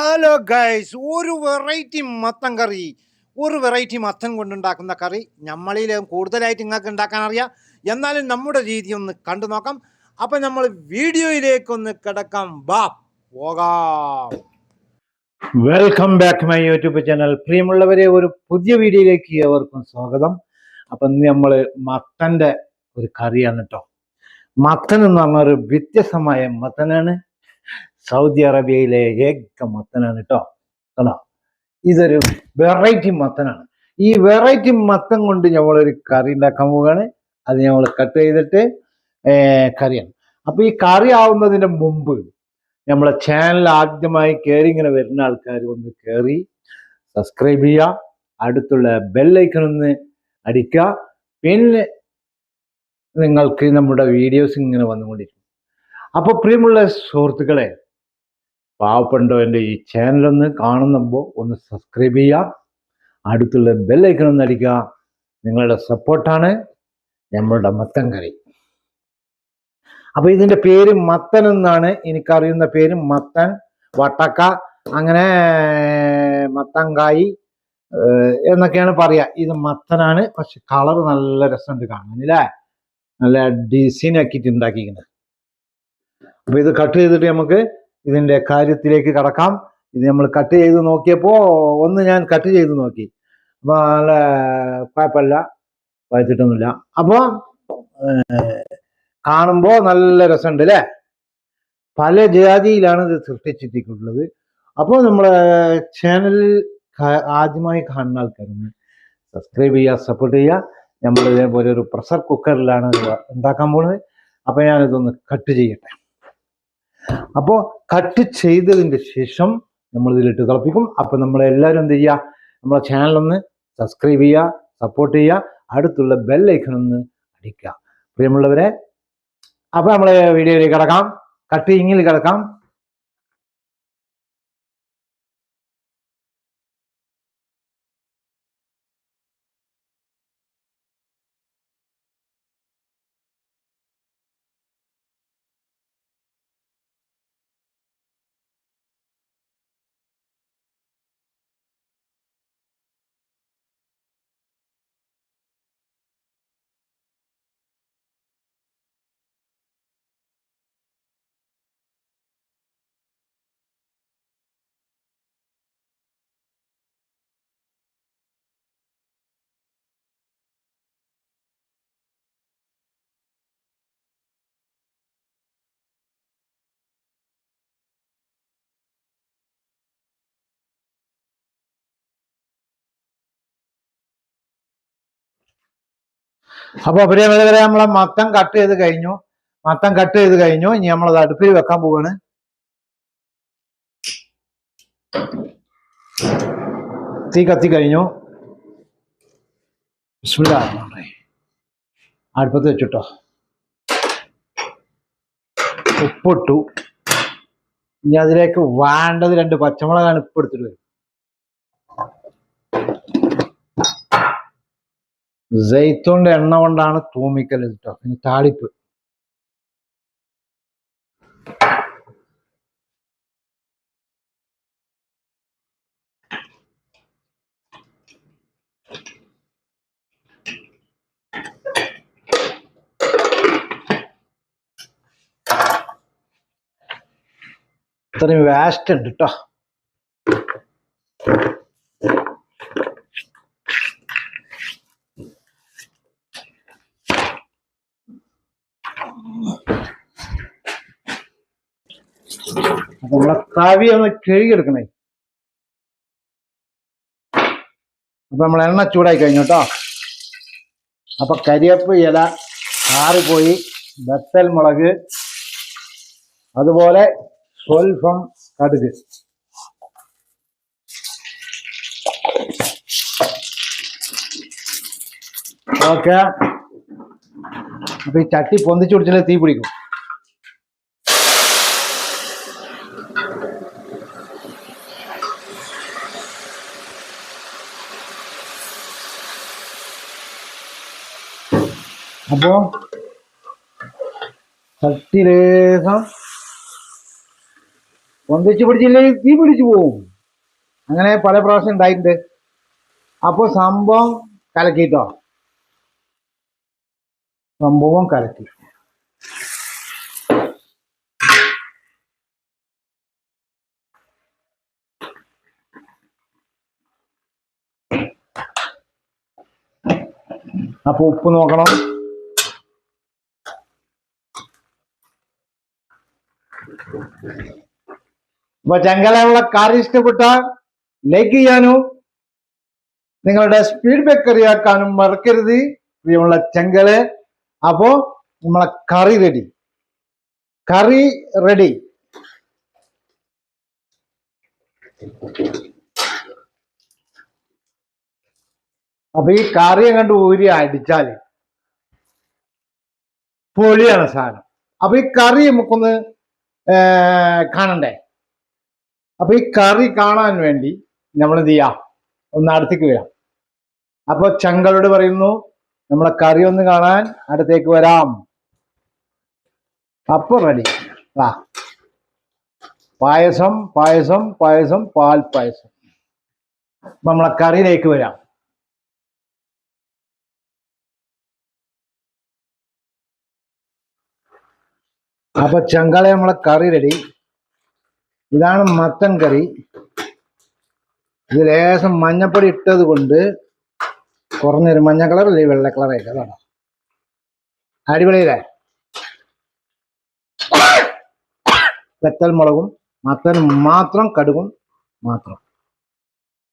Hello guys ഒരു variety മത്തൻ കറി ഒരു വെറൈറ്റി മത്തൻ കൊണ്ടുണ്ടാക്കുന്ന കറി നമ്മളിൽ കൂടുതലായിട്ട് നിങ്ങൾക്ക് ഉണ്ടാക്കാൻ അറിയാം. എന്നാലും നമ്മുടെ രീതി ഒന്ന് കണ്ടു നോക്കാം. അപ്പം നമ്മൾ വീഡിയോയിലേക്കൊന്ന് കിടക്കാം. ബാ പോകാം. Welcome back my YouTube channel പ്രിയമുള്ളവരെ ഒരു പുതിയ വീഡിയോയിലേക്ക് ഏവർക്കും സ്വാഗതം. അപ്പം നമ്മൾ മത്തന്റെ ഒരു കറിയാണ് കേട്ടോ മത്തൻ എന്ന് പറഞ്ഞ ഒരു വ്യത്യസ്തമായ മത്തനാണ്. സൗദി അറേബ്യയിലെ ഏക മത്തനാണ് കേട്ടോ കണ്ടോ? ഇതൊരു വെറൈറ്റി മത്തനാണ്. ഈ വെറൈറ്റി മത്തൻ കൊണ്ട് നമ്മളൊരു കറി ഉണ്ടാക്കാൻ പോവുകയാണ്. അത് നമ്മൾ കട്ട് ചെയ്തിട്ട് കറിയാണ്. അപ്പൊ ഈ കറി ആവുന്നതിന് മുമ്പ് നമ്മളെ ചാനൽ ആദ്യമായി കയറി ഇങ്ങനെ വരുന്ന ആൾക്കാർ ഒന്ന് കയറി സബ്സ്ക്രൈബ് ചെയ്യുക. അടുത്തുള്ള ബെല്ലൈക്കൺ ഒന്ന് അടിക്കുക. പിന്നെ നിങ്ങൾക്ക് നമ്മുടെ വീഡിയോസ് ഇങ്ങനെ വന്നുകൊണ്ടിരിക്കും. അപ്പോൾ പ്രിയമുള്ള സുഹൃത്തുക്കളെ പാവപ്പെട്ടവന്റെ ഈ ചാനലൊന്ന് കാണുമ്പോൾ ഒന്ന് സബ്സ്ക്രൈബ് ചെയ്യുക. അടുത്തുള്ള ബെല്ലൈക്കൺ ഒന്ന് അടിക്കുക. നിങ്ങളുടെ സപ്പോർട്ടാണ് നമ്മളുടെ മത്തൻ കറി അപ്പോൾ ഇതിന്റെ പേര് മത്തൻ എന്നാണ്. എനിക്കറിയുന്ന പേര് മത്തൻ വട്ടക്ക അങ്ങനെ മത്തങ്കായി എന്നൊക്കെയാണ് പറയുക. ഇത് മത്തനാണ്. പക്ഷെ കളർ നല്ല രസമുണ്ട് കാണാനില്ലേ? നല്ല ഡിസൈൻ ആക്കിയിട്ട് ഉണ്ടാക്കിയിരിക്കുന്നത്. അപ്പോൾ ഇത് കട്ട് ചെയ്തിട്ട് നമുക്ക് ഇതിന്റെ കാര്യത്തിലേക്ക് കടക്കാം. ഇത് നമ്മൾ കട്ട് ചെയ്ത് നോക്കിയപ്പോ ഒന്ന് ഞാൻ കട്ട് ചെയ്ത് നോക്കി. നല്ല കുഴപ്പമില്ല. വായിച്ചിട്ടൊന്നുമില്ല. അപ്പൊ കാണുമ്പോൾ നല്ല രസമുണ്ട് അല്ലേ? പല ജാതിയിലാണ് ഇത് സൃഷ്ടിച്ചിട്ടുള്ളത്. അപ്പോൾ നമ്മളെ ചാനലിൽ ആദ്യമായി കാണുന്ന ആൾക്കാരൊന്ന് സബ്സ്ക്രൈബ് ചെയ്യുക സപ്പോർട്ട് ചെയ്യുക. നമ്മൾ ഇതേപോലെ ഒരു പ്രഷർ കുക്കറിലാണ് ഉണ്ടാക്കാൻ പോകുന്നത്. അപ്പോൾ ഞാനിതൊന്ന് കട്ട് ചെയ്യട്ടെ. അപ്പോൾ കട്ട് ചെയ്തതിന് ശേഷം നമ്മൾ ഇതിലിട്ട് തിളപ്പിക്കും. അപ്പോൾ നമ്മൾ എല്ലാവരും എന്ത് ചെയ്യുക നമ്മളെ ചാനലൊന്ന് സബ്സ്ക്രൈബ് ചെയ്യുക സപ്പോർട്ട് ചെയ്യുക അടുത്തുള്ള ബെല്ലൈക്കൺ ഒന്ന് അടിക്കുക. പ്രിയമുള്ളവരെ അപ്പോൾ നമ്മളെ വീഡിയോയിലേക്ക് കിടക്കാം. കട്ടിങ്ങിൽ കിടക്കാം. അപ്പോൾ പ്രിയമിതരെ നമ്മളെ മത്തം കട്ട് ചെയ്ത് കഴിഞ്ഞു. മത്തം കട്ട് ചെയ്ത് കഴിഞ്ഞു. ഇനി നമ്മളത് അടുപ്പിൽ വെക്കാൻ പോവാണ്. തീ കത്തി കഴിഞ്ഞു. അടുപ്പത്ത് വെച്ചിട്ടോ. ഉപ്പിട്ടു. ഇനി അതിലേക്ക് വേണ്ടത് രണ്ട് പച്ചമുളകാണ് ഉപ്പ് എടുത്തിട്ട് വരും ജയ്ത്തോന്റെ എണ്ണ കൊണ്ടാണ് തൂമിക്കൽ കേട്ടോ പിന്നെ താളിപ്പ്. ഇത്രയും വേസ്റ്റ് ഉണ്ട് കേട്ടോ അപ്പൊ നമ്മളെ തവി ഒന്ന് കഴുകിയെടുക്കണേ. അപ്പൊ നമ്മൾ എണ്ണ ചൂടായി കഴിഞ്ഞു കേട്ടോ അപ്പൊ കരിയപ്പ് ഇല ആറിപ്പോയി. ബത്തൽ മുളക് അതുപോലെ സ്വൽപ്പം കടുക്. ഓക്കെ. അപ്പൊ ഈ ചട്ടി പൊന്തിച്ചു പിടിച്ചാലേ തീ പിടിക്കും. അപ്പോ ശക്തിരേഖ പൊന്തിച്ചു ഒന്നിച്ച് പിടിച്ചില്ലെങ്കിൽ തീ പിടിച്ചു പോവും. അങ്ങനെ പല പ്രാവശ്യം ഉണ്ടായിട്ടുണ്ട്. അപ്പോൾ സംഭവം കലക്കിട്ടോ? സംഭവം കലക്കി. അപ്പൊ ഉപ്പ് നോക്കണം. അപ്പൊ ചങ്കലുള്ള കറി ഇഷ്ടപ്പെട്ട ലൈക്ക് ചെയ്യാനും നിങ്ങളുടെ സ്പീഡ് ബ്രേക്ക് അറിയാക്കാനും മറക്കരുത്. പ്രിയമുള്ള ചെങ്കൽ അപ്പോ നമ്മളെ കറി റെഡി കറി റെഡി അപ്പൊ ഈ കറിയെ കണ്ട് ഊരി അടിച്ചാൽ പൊളിയാണ് സാധനം. അപ്പൊ ഈ കറി നമുക്കൊന്ന് കാണണ്ടേ? അപ്പൊ ഈ കറി കാണാൻ വേണ്ടി നമ്മൾ എന്ത് ചെയ്യാം? ഒന്ന് അടുത്തേക്ക് വരാം. അപ്പൊ ചങ്കളോട് പറയുന്നു നമ്മളെ കറി ഒന്ന് കാണാൻ അടുത്തേക്ക് വരാം. അപ്പൊ റെഡി ആ. പായസം പായസം പായസം പാൽ പായസം. നമ്മളെ കറിയിലേക്ക് വരാം. അപ്പൊ ചങ്കള നമ്മളെ കറി റെഡി ഇതാണ് മത്തൻ കറി. ഇത് ലേശം മഞ്ഞപ്പൊടി ഇട്ടത് കൊണ്ട് കുറഞ്ഞൊരു മഞ്ഞ കളർ അല്ലെങ്കിൽ വെള്ള കളറായിട്ട് അതാണ്. അടിപൊളിയില്ലേ? വെത്തൽ മുളകും മത്തനും മാത്രം കടുകും മാത്രം.